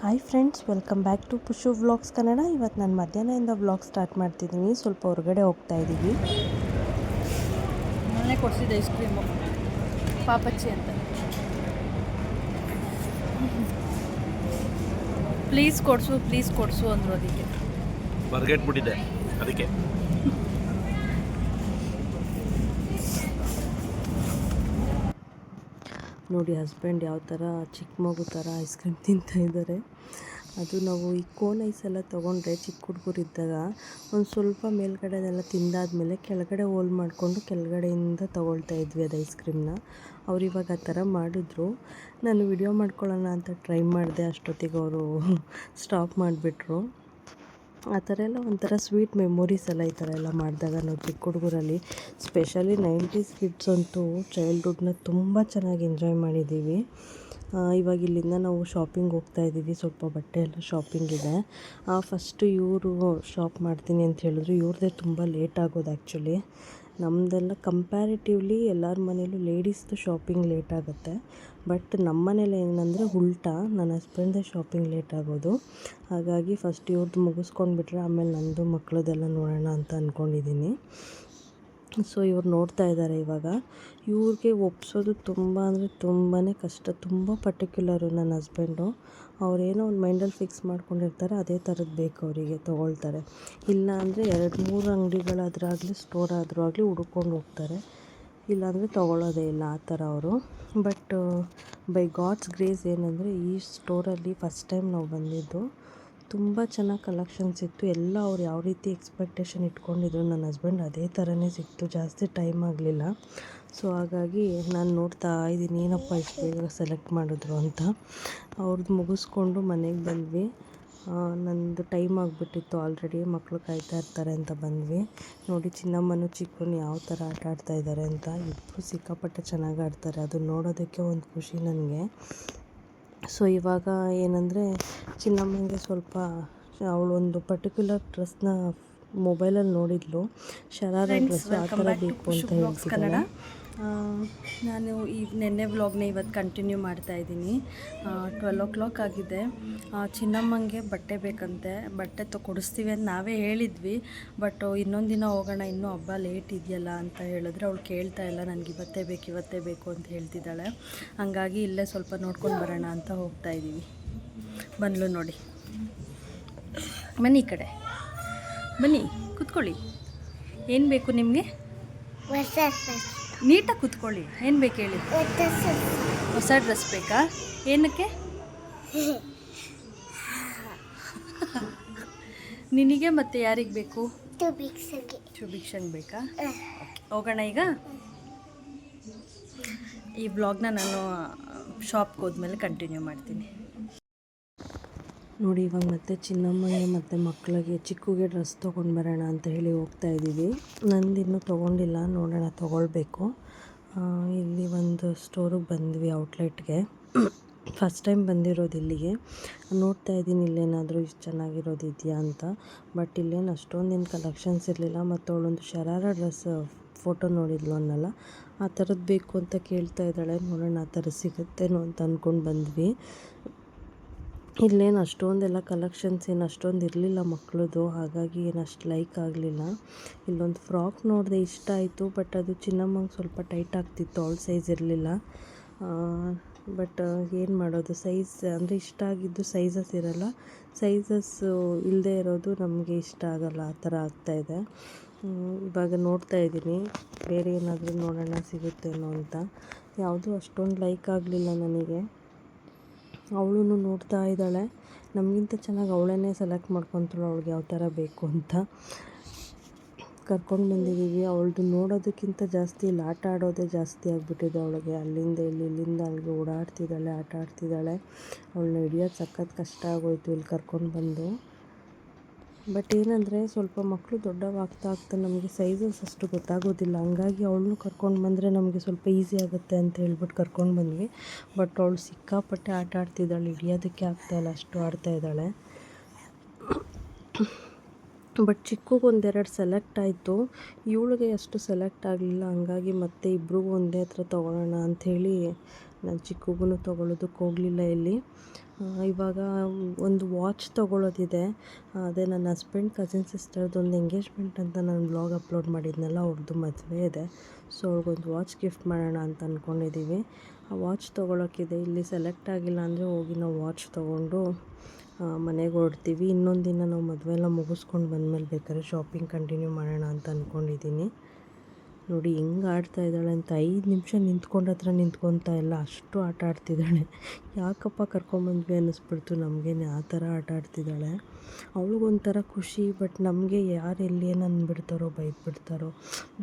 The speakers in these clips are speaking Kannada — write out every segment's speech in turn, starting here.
Hi friends welcome back to Pushu vlogs Kannada ಇವತ್ತು ನಾನು ಮಧ್ಯಾಹ್ನದಿಂದ ವ್ಲಾಗ್ ಸ್ಟಾರ್ಟ್ ಮಾಡ್ತಿದ್ದೀನಿ ಸ್ವಲ್ಪ ಹೊರಗಡೆ ಹೋಗ್ತಾ ಇದ್ದೀವಿ ಮೊನ್ನೆ ಕೊಡಿಸಿದ್ದೆ ಐಸ್ ಕ್ರೀಮು ಪಾಪಚ್ಚಿ ಅಂತ ಪ್ಲೀಸ್ ಕೊಡಿಸು ಪ್ಲೀಸ್ ಕೊಡಿಸು ಅಂದರು ಅದಕ್ಕೆ ಬರ್ಗೆಟ್ಬಿಟ್ಟಿದ್ದೆ ಅದಕ್ಕೆ ನೋಡಿ ಹಸ್ಬೆಂಡ್ ಯಾವ ಥರ ಚಿಕ್ಕ ಮಗು ಥರ ಐಸ್ ಕ್ರೀಮ್ ತಿಂತಾ ಇದ್ದಾರೆ. ಅದು ನಾವು ಈ ಕೋನ್ ಐಸ್ ಎಲ್ಲ ತೊಗೊಂಡ್ರೆ ಚಿಕ್ಕ ಹುಡುಗರು ಇದ್ದಾಗ ಒಂದು ಸ್ವಲ್ಪ ಮೇಲ್ಗಡೆನೆಲ್ಲ ತಿಂದಾದಮೇಲೆ ಕೆಳಗಡೆ ಹೋಲ್ ಮಾಡಿಕೊಂಡು ಕೆಳಗಡೆಯಿಂದ ತೊಗೊಳ್ತಾ ಇದ್ವಿ ಅದು ಐಸ್ ಕ್ರೀಮ್ನ ಅವ್ರು ಇವಾಗ ಆ ಥರ ಮಾಡಿದ್ರು. ನಾನು ವಿಡಿಯೋ ಮಾಡ್ಕೊಳ್ಳೋಣ ಅಂತ ಟ್ರೈ ಮಾಡಿದೆ, ಅಷ್ಟೊತ್ತಿಗೆ ಅವರು ಸ್ಟಾಪ್ ಮಾಡಿಬಿಟ್ರು. ಆ ಥರ ಎಲ್ಲ ಒಂಥರ ಸ್ವೀಟ್ ಮೆಮೊರೀಸ್ ಎಲ್ಲ ಈ ಥರ ಎಲ್ಲ ಮಾಡಿದಾಗ ನಾವು ಚಿಕ್ಕ ಹುಡುಗರಲ್ಲಿ ಸ್ಪೆಷಲಿ ನೈಂಟೀಸ್ ಕಿಡ್ಸ್ ಅಂತೂ ಚೈಲ್ಡ್ಹುಡ್ನ ತುಂಬ ಚೆನ್ನಾಗಿ ಎಂಜಾಯ್ ಮಾಡಿದ್ದೀವಿ. ಇವಾಗ ಇಲ್ಲಿಂದ ನಾವು ಶಾಪಿಂಗ್ ಹೋಗ್ತಾ ಇದ್ದೀವಿ. ಸ್ವಲ್ಪ ಬಟ್ಟೆ ಎಲ್ಲ ಶಾಪಿಂಗ್ ಇದೆ. ಫಸ್ಟು ಇವರು ಶಾಪ್ ಮಾಡ್ತೀನಿ ಅಂತ ಹೇಳಿದ್ರು. ಇವ್ರದ್ದೇ ತುಂಬ ಲೇಟ್ ಆಗೋದು ಆ್ಯಕ್ಚುಲಿ ನಮ್ಮದೆಲ್ಲ ಕಂಪ್ಯಾರಿಟಿವ್ಲಿ ಎಲ್ಲರ ಮನೇಲೂ ಲೇಡೀಸ್ದು ಶಾಪಿಂಗ್ ಲೇಟ್ ಆಗುತ್ತೆ. ಬಟ್ ನಮ್ಮ ಮನೇಲಿ ಏನಂದರೆ ಉಲ್ಟಾ ನನ್ನ ಹಸ್ಬೆಂಡ್ದೇ ಶಾಪಿಂಗ್ ಲೇಟ್ ಆಗೋದು. ಹಾಗಾಗಿ ಫಸ್ಟ್ ಇವ್ರದ್ದು ಮುಗಿಸ್ಕೊಂಡ್ಬಿಟ್ರೆ ಆಮೇಲೆ ನಂದು ಮಕ್ಕಳದೆಲ್ಲ ನೋಡೋಣ ಅಂತ ಅಂದ್ಕೊಂಡಿದ್ದೀನಿ ಸೊ ಇವ್ರು ನೋಡ್ತಾ ಇದ್ದಾರೆ ಇವಾಗ. ಇವ್ರಿಗೆ ಒಪ್ಸೋದು ತುಂಬ ಅಂದರೆ ತುಂಬಾ ಕಷ್ಟ. ತುಂಬ ಪರ್ಟಿಕ್ಯುಲರು ನನ್ನ ಹಸ್ಬೆಂಡು ಅವ್ರೇನೋ ಒಂದು ಮೈಂಡಲ್ಲಿ ಫಿಕ್ಸ್ ಮಾಡ್ಕೊಂಡಿರ್ತಾರೆ, ಅದೇ ಥರದ್ದು ಬೇಕು ಅವರಿಗೆ ತೊಗೊಳ್ತಾರೆ. ಇಲ್ಲ ಅಂದರೆ ಎರಡು ಮೂರು ಅಂಗಡಿಗಳಾದ್ರೂ ಆಗಲಿ ಸ್ಟೋರ್ ಆದರೂ ಆಗಲಿ ಹುಡ್ಕೊಂಡು ಹೋಗ್ತಾರೆ. ಇಲ್ಲಾಂದರೆ ತೊಗೊಳ್ಳೋದೇ ಇಲ್ಲ ಆ ಥರ ಅವರು. ಬಟ್, ಬೈ ಗಾಡ್ಸ್ ಗ್ರೇಸ್ ಏನಂದರೆ ಈ ಸ್ಟೋರಲ್ಲಿ ಫಸ್ಟ್ ಟೈಮ್ ನಾವು ಬಂದಿದ್ದು ತುಂಬ ಚೆನ್ನಾಗಿ ಕಲೆಕ್ಷನ್ಸ್ ಇತ್ತು ಎಲ್ಲ ಅವ್ರು ಯಾವ ರೀತಿ ಎಕ್ಸ್ಪೆಕ್ಟೇಷನ್ ಇಟ್ಕೊಂಡಿದ್ರು ನನ್ನ ಹಸ್ಬೆಂಡ್ ಅದೇ ಥರನೇ ಸಿಕ್ತು. ಜಾಸ್ತಿ ಟೈಮ್ ಆಗಲಿಲ್ಲ. ಸೊ, ಹಾಗಾಗಿ ನಾನು ನೋಡ್ತಾ ಇದ್ದೀನಿ ಏನಪ್ಪ ಇಷ್ಟು ಬೇಗ ಸೆಲೆಕ್ಟ್ ಮಾಡಿದ್ರು ಅಂತ. ಅವ್ರದ್ದು ಮುಗಿಸ್ಕೊಂಡು ಮನೆಗೆ ಬಂದ್ವಿ. ನಂದು ಟೈಮ್ ಆಗಿಬಿಟ್ಟಿತ್ತು ಆಲ್ರೆಡಿ ಮಕ್ಕಳು ಕಾಯ್ತಾ ಇರ್ತಾರೆ ಅಂತ ಬಂದ್ವಿ. ನೋಡಿ ಚಿನ್ನಮ್ಮನು ಚಿಕ್ಕನು ಯಾವ ಥರ ಆಟ ಆಡ್ತಾ ಇದ್ದಾರೆ ಅಂತ ಇಬ್ಬರು ಸಿಕ್ಕಾಪಟ್ಟೆ ಚೆನ್ನಾಗಿ ಆಡ್ತಾರೆ. ಅದು ನೋಡೋದಕ್ಕೆ ಒಂದು ಖುಷಿ ನನಗೆ. ಸೊ ಇವಾಗ ಏನಂದರೆ ಚಿನ್ನಮ್ಮನಿಗೆ ಸ್ವಲ್ಪ ಅವಳೊಂದು ಪರ್ಟಿಕ್ಯುಲರ್ ಡ್ರೆಸ್ನ ಮೊಬೈಲಲ್ಲಿ ನೋಡಿದ್ಲು. ಶರಾರ ಡ್ರೆಸ್ ಆ ಥರ ಬೇಕು ಅಂತ ಹೇಳ್ತಿದ್ದಾಳೆ. ಆ, ನಾನು ಈ ನೆನ್ನೆ ವ್ಲಾಗ್ನ ಇವತ್ತು ಕಂಟಿನ್ಯೂ ಮಾಡ್ತಾ ಇದ್ದೀನಿ. ಟ್ವೆಲ್ ಓ ಕ್ಲಾಕ್ ಆಗಿದೆ. ಚಿನ್ನಮ್ಮಂಗೆ ಬಟ್ಟೆ ಬೇಕಂತೆ. ಬಟ್ಟೆ ಕೊಡಿಸ್ತೀವಿ ಅಂತ ನಾವೇ ಹೇಳಿದ್ವಿ. ಬಟ್ ಇನ್ನೊಂದು ದಿನ ಹೋಗೋಣ, ಇನ್ನೂ ಹಬ್ಬ ಲೇಟ್ ಇದೆಯಲ್ಲ ಅಂತ ಹೇಳಿದ್ರೆ ಅವಳು ಕೇಳ್ತಾ ಇಲ್ಲ ನನಗೆ ಇವತ್ತೇ ಬೇಕು ಇವತ್ತೇ ಬೇಕು ಅಂತ ಹೇಳ್ತಿದ್ದಾಳೆ. ಹಂಗಾಗಿ ಇಲ್ಲೇ ಸ್ವಲ್ಪ ನೋಡ್ಕೊಂಡು ಬರೋಣ ಅಂತ ಹೋಗ್ತಾ ಇದ್ದೀವಿ. ಬಂದ್ಲು ನೋಡಿ. ಬನ್ನಿ ಕಡೆ. ಬನ್ನಿ, ಕೂತ್ಕೊಳ್ಳಿ. ಏನು ಬೇಕು ನಿಮಗೆ? ನೀಟಾಗಿ ಕೂತ್ಕೊಳ್ಳಿ. ಏನು ಬೇಕು ಹೇಳಿ? ಹೊಸ ಡ್ರೆಸ್ ಬೇಕಾ? ಏನಕ್ಕೆ? ನಿನಗೆ ಮತ್ತೆ ಯಾರಿಗೆ ಬೇಕು? ಶುಭಿಕ್ಷಂಗೆ ಬೇಕಾ. ಹೋಗೋಣ ಈಗ? ಈ ಬ್ಲಾಗ್ನ ನಾನು ಶಾಪ್ಗೆ ಹೋದ್ಮೇಲೆ ಕಂಟಿನ್ಯೂ ಮಾಡ್ತೀನಿ. ನೋಡಿ, ಇವಾಗ ಮತ್ತೆ ಚಿನ್ನಮ್ಮಗೆ ಮತ್ತು ಮಕ್ಕಳಿಗೆ ಚಿಕ್ಕಗೆ ಡ್ರೆಸ್ ತೊಗೊಂಡು ಬರೋಣ ಅಂತ ಹೇಳಿ ಹೋಗ್ತಾ ಇದ್ದೀವಿ. ನಂದು ಇನ್ನೂ ತೊಗೊಂಡಿಲ್ಲ, ನೋಡೋಣ, ತೊಗೊಳ್ಬೇಕು. ಇಲ್ಲಿ ಒಂದು ಸ್ಟೋರಿಗೆ ಬಂದ್ವಿ ಔಟ್ಲೆಟ್ಗೆ ಫಸ್ಟ್ ಟೈಮ್ ಬಂದಿರೋದು ಇಲ್ಲಿಗೆ. ನೋಡ್ತಾ ಇದ್ದೀನಿ, ಇಲ್ಲೇನಾದರೂ ಇಷ್ಟು ಚೆನ್ನಾಗಿರೋದು ಇದೆಯಾ ಅಂತ. ಬಟ್ ಇಲ್ಲೇನು ಅಷ್ಟೊಂದೇನು ಕಲೆಕ್ಷನ್ಸ್ ಇರಲಿಲ್ಲ. ಮತ್ತು ಅವಳೊಂದು ಶರಾರ ಡ್ರೆಸ್ ಫೋಟೋ ನೋಡಿದ್ಲು ಅನ್ನಲ್ಲ. ಆ ಥರದ್ದು ಬೇಕು ಅಂತ ಕೇಳ್ತಾ ಇದ್ದಾಳೆ. ನೋಡೋಣ ಆ ಥರ ಸಿಗುತ್ತೇನೋ ಅಂತ ಅಂದ್ಕೊಂಡು ಬಂದ್ವಿ. ಇಲ್ಲೇನು ಅಷ್ಟೊಂದೆಲ್ಲ ಕಲೆಕ್ಷನ್ಸ್ ಏನು ಅಷ್ಟೊಂದು ಇರಲಿಲ್ಲ ಮಕ್ಕಳದು ಹಾಗಾಗಿ ಏನು ಅಷ್ಟು ಲೈಕ್ ಆಗಲಿಲ್ಲ. ಇಲ್ಲೊಂದು ಫ್ರಾಕ್ ನೋಡಿದೆ ಇಷ್ಟ ಆಯಿತು ಬಟ್ ಅದು ಚಿನ್ನಮ್ಮಂಗೆ ಸ್ವಲ್ಪ ಟೈಟ್ ಆಗ್ತಿತ್ತು, ಅವಳ ಸೈಜ್ ಇರಲಿಲ್ಲ. ಬಟ್ ಏನು ಮಾಡೋದು ಸೈಜ್ ಅಂದರೆ ಇಷ್ಟ ಆಗಿದ್ದು ಸೈಜಸ್ ಇರಲ್ಲ. ಸೈಜಸ್ ಇಲ್ಲದೆ ಇರೋದು ನಮಗೆ ಇಷ್ಟ ಆಗಲ್ಲ, ಆ ಥರ ಆಗ್ತಾಯಿದೆ ಇವಾಗ ನೋಡ್ತಾ ಇದ್ದೀನಿ, ಬೇರೆ ಏನಾದರೂ ನೋಡೋಣ ಸಿಗುತ್ತೇನೋ ಅಂತ. ಯಾವುದೂ ಅಷ್ಟೊಂದು ಲೈಕ್ ಆಗಲಿಲ್ಲ ನನಗೆ. ಅವಳು ನೋಡ್ತಾ ಇದ್ದಾಳೆ. ನಮಗಿಂತ ಚೆನ್ನಾಗಿ ಅವಳೇ ಸೆಲೆಕ್ಟ್ ಮಾಡ್ಕೊತಾಳೆ. ಅವಳಿಗೆ ಯಾವ ಥರ ಬೇಕು ಅಂತ. ಕರ್ಕೊಂಡು ಬಂದಿದ್ದೀವಿ. ಅವಳದು ನೋಡೋದಕ್ಕಿಂತ ಜಾಸ್ತಿ ಇಲ್ಲಿ. ಆಟ ಆಡೋದೇ ಜಾಸ್ತಿ ಆಗಿಬಿಟ್ಟಿದೆ ಅವಳಿಗೆ. ಅಲ್ಲಿಂದ ಇಲ್ಲಿ, ಇಲ್ಲಿಂದ ಅಲ್ಲಿಗೆ ಓಡಾಡ್ತಿದ್ದಾಳೆ, ಆಟ ಆಡ್ತಿದ್ದಾಳೆ. ಅವಳನ್ನ ಹಿಡಿಯೋದು ಸಖತ್ ಕಷ್ಟ ಆಗೋಯಿತು ಇಲ್ಲಿ ಕರ್ಕೊಂಡು ಬಂದು. ಬಟ್ ಏನಂದರೆ ಸ್ವಲ್ಪ ಮಕ್ಕಳು ದೊಡ್ಡವಾಗ್ತಾ ಆಗ್ತಾ ನಮಗೆ ಸೈಜಸ್ ಅಷ್ಟು ಗೊತ್ತಾಗೋದಿಲ್ಲ. ಹಂಗಾಗಿ ಅವಳನ್ನು ಕರ್ಕೊಂಡು ಬಂದರೆ ನಮಗೆ ಸ್ವಲ್ಪ ಈಸಿ ಆಗುತ್ತೆ ಅಂತ ಹೇಳ್ಬಿಟ್ಟು ಕರ್ಕೊಂಡು ಬಂದ್ವಿ. ಬಟ್ ಅವಳು ಸಿಕ್ಕಾಪಟ್ಟೆ ಆಟ ಆಡ್ತಿದ್ದಾಳೆ ಹಿಡಿಯೋದಕ್ಕೆ ಆಗ್ತಾಯಿಲ್ಲ ಅಷ್ಟು ಆಡ್ತಾ ಇದ್ದಾಳೆ. ಬಟ್ ಚಿಕ್ಕಗೆ ಒಂದೆರಡು ಸೆಲೆಕ್ಟ್ ಆಯಿತು. ಇವಳಿಗೆ ಅಷ್ಟು ಸೆಲೆಕ್ಟ್ ಆಗಲಿಲ್ಲ, ಹಂಗಾಗಿ ಮತ್ತೆ ಇಬ್ರಿಗೂ ಒಂದೇ ಹತ್ರ ತೊಗೊಳ್ಳೋಣ ಅಂಥೇಳಿ ನಾನು ಚಿಕ್ಕಗೂ ತೊಗೊಳೋದಕ್ಕೆ ಹೋಗಲಿಲ್ಲ ಇಲ್ಲಿ. ಇವಾಗ ಒಂದು ವಾಚ್ ತೊಗೊಳೋದಿದೆ. ಅದೇ ನನ್ನ ಹಸ್ಬೆಂಡ್ ಕಸಿನ್ ಸಿಸ್ಟರ್ದು ಒಂದು ಎಂಗೇಜ್ಮೆಂಟ್ ಅಂತ ನಾನು ಬ್ಲಾಗ್ ಅಪ್ಲೋಡ್ ಮಾಡಿದ್ನಲ್ಲ ಅವ್ರದ್ದು ಮದುವೆ ಇದೆ. ಸೊ ಅವ್ರಿಗೊಂದು ವಾಚ್ ಗಿಫ್ಟ್ ಮಾಡೋಣ ಅಂತ ಅಂದ್ಕೊಂಡಿದ್ದೀವಿ ಆ ವಾಚ್ ತೊಗೊಳೋಕ್ಕಿದೆ ಇಲ್ಲಿ ಸೆಲೆಕ್ಟ್ ಆಗಿಲ್ಲ ಅಂದರೆ ಹೋಗಿ ನಾವು ವಾಚ್ ತೊಗೊಂಡು ಮನೆಗೆ ಹೊರಡ್ತೀವಿ. ಇನ್ನೊಂದು ದಿನ ನಾವು ಮದುವೆ ಎಲ್ಲ ಮುಗಿಸ್ಕೊಂಡು ಬಂದಮೇಲೆ ಬೇಕಾದ್ರೆ ಶಾಪಿಂಗ್ ಕಂಟಿನ್ಯೂ ಮಾಡೋಣ ಅಂತ ಅಂದ್ಕೊಂಡಿದ್ದೀನಿ ನೋಡಿ, ಹೆಂಗೆ ಆಡ್ತಾ ಇದ್ದಾಳೆ ಅಂತ ಐದು ನಿಮಿಷ ನಿಂತ್ಕೊಂಡ ಹತ್ರ ನಿಂತ್ಕೊತಾ ಇಲ್ಲ. ಅಷ್ಟು ಆಟ ಆಡ್ತಿದ್ದಾಳೆ. ಯಾಕಪ್ಪ ಕರ್ಕೊಂಬಂದ್ವಿ ಅನ್ನಿಸ್ಬಿಡ್ತು ನಮಗೇನೆ. ಆ ಥರ ಆಟ ಆಡ್ತಿದ್ದಾಳೆ. ಅವಳಿಗೊಂಥರ ಖುಷಿ, ಬಟ್ ನಮಗೆ ಯಾರು ಎಲ್ಲಿ ಏನು ಅಂದ್ಬಿಡ್ತಾರೋ ಬೈದ್ಬಿಡ್ತಾರೋ.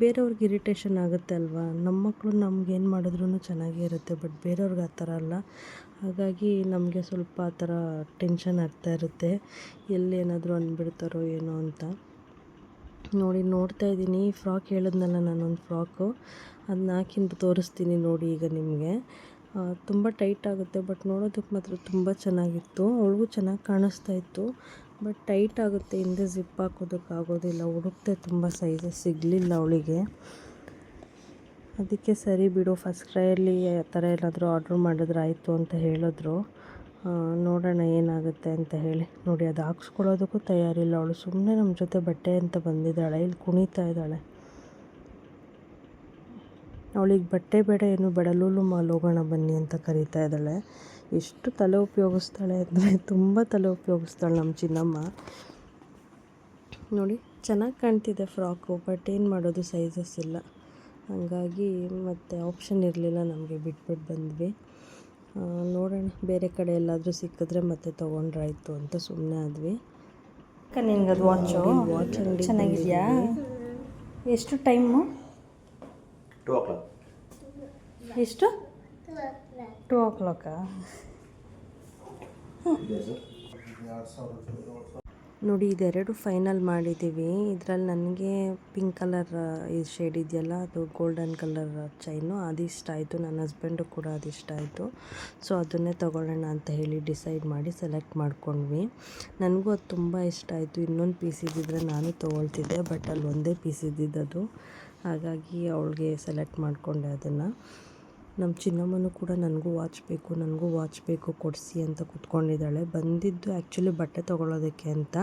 ಬೇರೆಯವ್ರಿಗೆ ಇರಿಟೇಷನ್ ಆಗುತ್ತೆ ಅಲ್ವಾ? ನಮ್ಮ ಮಕ್ಕಳು ನಮ್ಗೇನು ಮಾಡಿದ್ರೂ ಚೆನ್ನಾಗೇ ಇರುತ್ತೆ, ಬಟ್ ಬೇರೆಯವ್ರಿಗೆ ಆ ಥರ ಅಲ್ಲ. ಹಾಗಾಗಿ ನಮಗೆ ಸ್ವಲ್ಪ ಆ ಥರ ಟೆನ್ಷನ್ ಆಗ್ತಾ ಇರುತ್ತೆ. ಎಲ್ಲೇನಾದರೂ ಅಂದ್ಬಿಡ್ತಾರೋ ಏನೋ ಅಂತ. ನೋಡಿ, ನೋಡ್ತಾ ಇದ್ದೀನಿ. ಫ್ರಾಕ್ ಹೇಳಿದ್ನಲ್ಲ ನಾನೊಂದು ಫ್ರಾಕು. ಅದನ್ನ ಹಾಕಿಂದು ತೋರಿಸ್ತೀನಿ ನೋಡಿ ಈಗ ನಿಮಗೆ. ತುಂಬ ಟೈಟ್ ಆಗುತ್ತೆ, ಬಟ್ ನೋಡೋದಕ್ಕೆ ಮಾತ್ರ ತುಂಬ ಚೆನ್ನಾಗಿತ್ತು. ಅವಳಿಗೂ ಚೆನ್ನಾಗಿ ಕಾಣಿಸ್ತಾ ಇತ್ತು. ಬಟ್ ಟೈಟ್ ಆಗುತ್ತೆ, ಹಿಂದೆ ಜಿಪ್ ಹಾಕೋದಕ್ಕಾಗೋದಿಲ್ಲ. ಹುಡುಕ್ತೆ ತುಂಬ ಸೈಜಸ್ ಸಿಗಲಿಲ್ಲ ಅವಳಿಗೆ. ಅದಕ್ಕೆ ಸರಿ ಬಿಡು ಫಸ್ಟ್ ಕ್ರೈಯಲ್ಲಿ ಆ ಥರ ಏನಾದರೂ ಆರ್ಡ್ರ್ ಮಾಡಿದ್ರೆ ಆಯಿತು ಅಂತ ಹೇಳಿದ್ರು. ನೋಡೋಣ ಏನಾಗುತ್ತೆ ಅಂತ ಹೇಳಿ. ನೋಡಿ, ಅದು ಹಾಕ್ಸ್ಕೊಳ್ಳೋದಕ್ಕೂ ತಯಾರಿಲ್ಲ. ಅವಳು ಸುಮ್ಮನೆ ನಮ್ಮ ಜೊತೆ ಬಟ್ಟೆ ಅಂತ ಬಂದಿದ್ದಾಳೆ, ಇಲ್ಲಿ ಕುಣಿತಾ ಇದ್ದಾಳೆ. ಅವಳಿಗೆ ಬಟ್ಟೆ ಬೇಡ ಏನು ಬೇಡ ಲೂಲು ಮಾಲ್ ಹೋಗೋಣ ಬನ್ನಿ ಅಂತ ಕರೀತಾ ಇದ್ದಾಳೆ. ಎಷ್ಟು ತಲೆ ಉಪಯೋಗಿಸ್ತಾಳೆ ಅಂದರೆ ತುಂಬ ತಲೆ ಉಪಯೋಗಿಸ್ತಾಳೆ ನಮ್ಮ ಚಿನ್ನಮ್ಮ. ನೋಡಿ, ಚೆನ್ನಾಗಿ ಕಾಣ್ತಿದೆ ಫ್ರಾಕು, ಬಟ್ ಏನು ಮಾಡೋದು ಸೈಜಸ್ ಇಲ್ಲ. ಹಾಗಾಗಿ ಮತ್ತು ಆಪ್ಷನ್ ಇರಲಿಲ್ಲ ನಮಗೆ ಬಿಟ್ಬಿಟ್ಟು ಬಂದ್ವಿ. ನೋಡೋಣ ಬೇರೆ ಕಡೆ ಎಲ್ಲಾದರೂ ಸಿಕ್ಕಿದ್ರೆ ಮತ್ತೆ ತೊಗೊಂಡ್ರಾಯ್ತು ಅಂತ ಸುಮ್ಮನೆ ಆದ್ವಿ. ಅದು ವಾಚು ವಾಚ್ ಅಂಗಡಿ ಚೆನ್ನಾಗಿದೆಯಾ? ಎಷ್ಟು ಟೈಮು ಟೂ ಓ ಕ್ಲಾಕ್ ಎಷ್ಟು ಟೂ ಓ ಕ್ಲಾಕಾ ನೋಡಿ, ಇದೆರಡು ಫೈನಲ್ ಮಾಡಿದ್ದೀವಿ. ಇದರಲ್ಲಿ ನನಗೆ ಪಿಂಕ್ ಕಲರ್ ಈ ಶೇಡ್ ಇದೆಯಲ್ಲ, ಅದು ಗೋಲ್ಡನ್ ಕಲರ್ ಚೈನು ಇಷ್ಟ ಆಯಿತು. ನನ್ನ ಹಸ್ಬೆಂಡು ಕೂಡ ಅದು ಇಷ್ಟ ಆಯಿತು. ಸೊ ಅದನ್ನೇ ತೊಗೊಳ್ಳೋಣ ಅಂತ ಹೇಳಿ ಡಿಸೈಡ್ ಮಾಡಿ ಸೆಲೆಕ್ಟ್ ಮಾಡ್ಕೊಂಡ್ವಿ. ನನಗೂ ಅದು ತುಂಬ ಇಷ್ಟ ಆಯಿತು. ಇನ್ನೊಂದು ಪೀಸ್ ಇದ್ದಿದ್ರೆ ನಾನು ತೊಗೊಳ್ತಿದ್ದೆ ಬಟ್ ಅಲ್ಲಿ ಒಂದೇ ಪೀಸ್ ಅದು. ಹಾಗಾಗಿ ಅವಳಿಗೆ ಸೆಲೆಕ್ಟ್ ಮಾಡಿಕೊಂಡೆ ಅದನ್ನು. ನಮ್ಮ ಚಿನ್ನಮ್ಮನೂ ಕೂಡ ನನಗೂ ವಾಚ್ ಬೇಕು, ನನಗೂ ವಾಚ್ ಬೇಕು, ಕೊಡಿಸಿ ಅಂತ ಕೂತ್ಕೊಂಡಿದ್ದಾಳೆ. ಬಂದಿದ್ದು ಆ್ಯಕ್ಚುಲಿ ಬಟ್ಟೆ ತೊಗೊಳೋದಕ್ಕೆ ಅಂತ.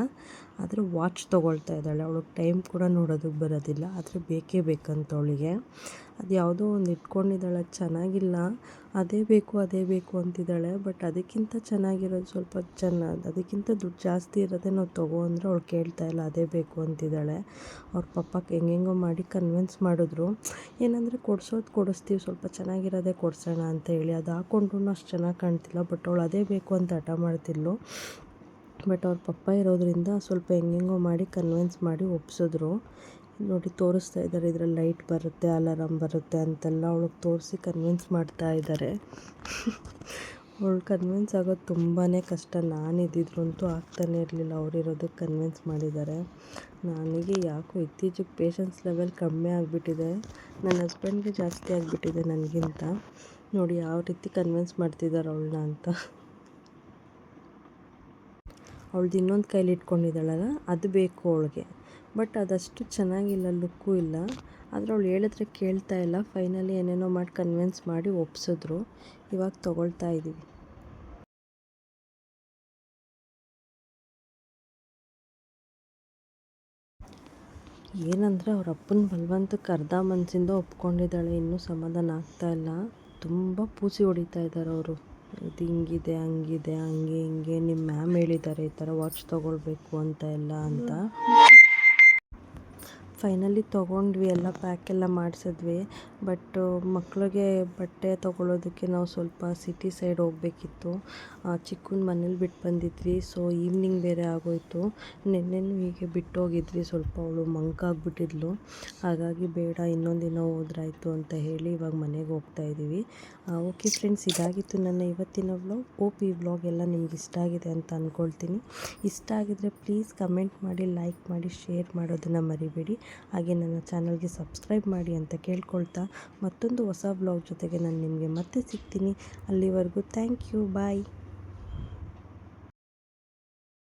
ಆದರೆ ವಾಚ್ ತೊಗೊಳ್ತಾ ಇದ್ದಾಳೆ. ಅವಳಿಗೆ ಟೈಮ್ ಕೂಡ ನೋಡೋದಕ್ಕೆ ಬರೋದಿಲ್ಲ. ಆದರೆ ಬೇಕೇ ಬೇಕಂತ ಅವಳಿಗೆ. ಅದು ಯಾವುದೋ ಒಂದು ಇಟ್ಕೊಂಡಿದ್ದಾಳೆ. ಚೆನ್ನಾಗಿಲ್ಲ. ಅದೇ ಬೇಕು ಅದೇ ಬೇಕು ಅಂತಿದ್ದಾಳೆ. ಬಟ್ ಅದಕ್ಕಿಂತ ಚೆನ್ನಾಗಿರೋದು ಸ್ವಲ್ಪ ಚೆನ್ನ ಅದಕ್ಕಿಂತ ದುಡ್ಡು ಜಾಸ್ತಿ ಇರೋದೇ ನಾವು ತಗೋ ಅಂದರೆ ಅವಳು ಕೇಳ್ತಾ ಇಲ್ಲ, ಅದೇ ಬೇಕು ಅಂತಿದ್ದಾಳೆ. ಅವ್ರ ಪಪ್ಪಕ್ಕೆ ಹೆಂಗೆಂಗೋ ಮಾಡಿ ಕನ್ವಿನ್ಸ್ ಮಾಡಿದ್ರು. ಏನಂದರೆ ಕೊಡ್ಸೋದು ಕೊಡಿಸ್ತೀವಿ, ಸ್ವಲ್ಪ ಚೆನ್ನಾಗಿರೋದೇ ಕೊಡ್ಸೋಣ ಅಂತ ಹೇಳಿ. ಅದು ಹಾಕೊಂಡ್ರು ಅಷ್ಟು ಚೆನ್ನಾಗಿ ಕಾಣ್ತಿಲ್ಲ. ಬಟ್ ಅವಳು ಅದೇ ಬೇಕು ಅಂತ ಹಠ ಮಾಡ್ತಿದ್ಲು. ಬಟ್ ಅವ್ರ ಪಪ್ಪ ಇರೋದರಿಂದ ಸ್ವಲ್ಪ ಹೆಂಗೆಂಗೋ ಮಾಡಿ ಕನ್ವಿನ್ಸ್ ಮಾಡಿ ಒಪ್ಸಿದ್ರು. ನೋಡಿ, ತೋರಿಸ್ತಾ ಇದ್ದಾರೆ, ಇದರಲ್ಲಿ ಲೈಟ್ ಬರುತ್ತೆ ಅಲಾರಾಮ್ ಬರುತ್ತೆ ಅಂತೆಲ್ಲ ಅವಳಿಗೆ ತೋರಿಸಿ ಕನ್ವಿನ್ಸ್ ಮಾಡ್ತಾ ಇದ್ದಾರೆ. ಅವಳು ಕನ್ವಿನ್ಸ್ ಆಗೋದು ತುಂಬಾ ಕಷ್ಟ. ನಾನು ಇದ್ದಿದ್ರಂತೂ ಆಗ್ತಾನೆ ಇರಲಿಲ್ಲ. ಅವರಿರೋದಕ್ಕೆ ಕನ್ವಿನ್ಸ್ ಮಾಡಿದ್ದಾರೆ. ನನಗೆ ಯಾಕೋ ಇತ್ತೀಚೆಗೆ ಪೇಷನ್ಸ್ ಲೆವೆಲ್ ಕಮ್ಮಿ ಆಗಿಬಿಟ್ಟಿದೆ. ನನ್ನ ಹಸ್ಬೆಂಡ್ಗೆ ಜಾಸ್ತಿ ಆಗಿಬಿಟ್ಟಿದೆ ನನಗಿಂತ. ನೋಡಿ, ಯಾವ ರೀತಿ ಕನ್ವಿನ್ಸ್ ಮಾಡ್ತಿದ್ದಾರೆ ಅವಳನ್ನ ಅಂತ. ಅವಳ್ದು ಇನ್ನೊಂದು ಕೈಲಿ ಇಟ್ಕೊಂಡಿದ್ದಾಳಲ್ಲ, ಅದು ಬೇಕು ಅವಳಿಗೆ. ಬಟ್ ಅದಷ್ಟು ಚೆನ್ನಾಗಿಲ್ಲ, ಲುಕ್ಕು ಇಲ್ಲ. ಆದರೆ ಅವಳು ಹೇಳಿದ್ರೆ ಕೇಳ್ತಾ ಇಲ್ಲ. ಫೈನಲಿ ಏನೇನೋ ಮಾಡಿ ಕನ್ವಿನ್ಸ್ ಮಾಡಿ ಒಪ್ಸಿದ್ರು. ಇವಾಗ ತೊಗೊಳ್ತಾ ಇದ್ದೀವಿ ಏನಂದರೆ ಅವ್ರ ಅಪ್ಪನ ಬಲವಂತಕ್ಕೆ ಅರ್ಧ ಮನಸ್ಸಿಂದ ಒಪ್ಕೊಂಡಿದ್ದಾಳೆ. ಇನ್ನೂ ಸಮಾಧಾನ ಆಗ್ತಾ ಇಲ್ಲ. ತುಂಬ ಪೂಸಿ ಹೊಡಿತಾ ಇದ್ದಾರೆ ಅವರು. ಇದು ಹಿಂಗಿದೆ ಹಂಗಿದೆ ಹಂಗೆ ಹಿಂಗೆ. ನಿಮ್ಮ ಮ್ಯಾಮ್ ಹೇಳಿದ್ದಾರೆ ಈ ಥರ ವಾಚ್ ತೊಗೊಳ್ಬೇಕು ಅಂತ ಎಲ್ಲ ಅಂತ. ಫೈನಲಿ ತೊಗೊಂಡ್ವಿ ಎಲ್ಲ ಪ್ಯಾಕ್ ಎಲ್ಲ ಮಾಡಿಸಿದ್ವಿ. ಬಟ್ ಮಕ್ಕಳಿಗೆ ಬಟ್ಟೆ ತೊಗೊಳೋದಕ್ಕೆ ನಾವು ಸ್ವಲ್ಪ ಸಿಟಿ ಸೈಡ್ ಹೋಗಬೇಕಿತ್ತು. ಚಿಕ್ಕನ ಮನೇಲಿ ಬಿಟ್ಟು ಬಂದಿದ್ವಿ, ಸೊ ಈವ್ನಿಂಗ್ ಬೇರೆ ಆಗೋಯಿತು. ನಿನ್ನೆನೂ ಹೀಗೆ ಬಿಟ್ಟು ಹೋಗಿದ್ವಿ, ಸ್ವಲ್ಪ ಅವಳು ಮಂಕಾಗ್ಬಿಟ್ಟಿದ್ಲು ಹಾಗಾಗಿ ಬೇಡ, ಇನ್ನೊಂದು ದಿನ ಹೋದ್ರಾಯ್ತು ಅಂತ ಹೇಳಿ ಇವಾಗ ಮನೆಗೆ ಹೋಗ್ತಾ ಇದ್ದೀವಿ ಓಕೆ ಫ್ರೆಂಡ್ಸ್, ಇದಾಗಿತ್ತು ನನ್ನ ಇವತ್ತಿನ ವ್ಲಾಗ್. ಓಪ್ ಈ ವ್ಲಾಗ್ ಎಲ್ಲ ನಿಮ್ಗೆ ಇಷ್ಟ ಆಗಿದೆ ಅಂತ ಅಂದ್ಕೊಳ್ತೀನಿ ಇಷ್ಟ ಆಗಿದ್ರೆ ಪ್ಲೀಸ್ ಕಮೆಂಟ್ ಮಾಡಿ, ಲೈಕ್ ಮಾಡಿ, ಶೇರ್ ಮಾಡೋದನ್ನು ಮರಿಬೇಡಿ. ಹಾಗೆ ನನ್ನ ಚಾನಲ್ಗೆ ಸಬ್ಸ್ಕ್ರೈಬ್ ಮಾಡಿ ಅಂತ ಕೇಳ್ಕೊಳ್ತಾ ಮತ್ತೊಂದು ಹೊಸ ಬ್ಲಾಗ್ ಜೊತೆಗೆ ನಾನು ನಿಮಗೆ ಮತ್ತೆ ಸಿಗ್ತೀನಿ. ಅಲ್ಲಿವರೆಗೂ ಥ್ಯಾಂಕ್ ಯು ಬಾಯ್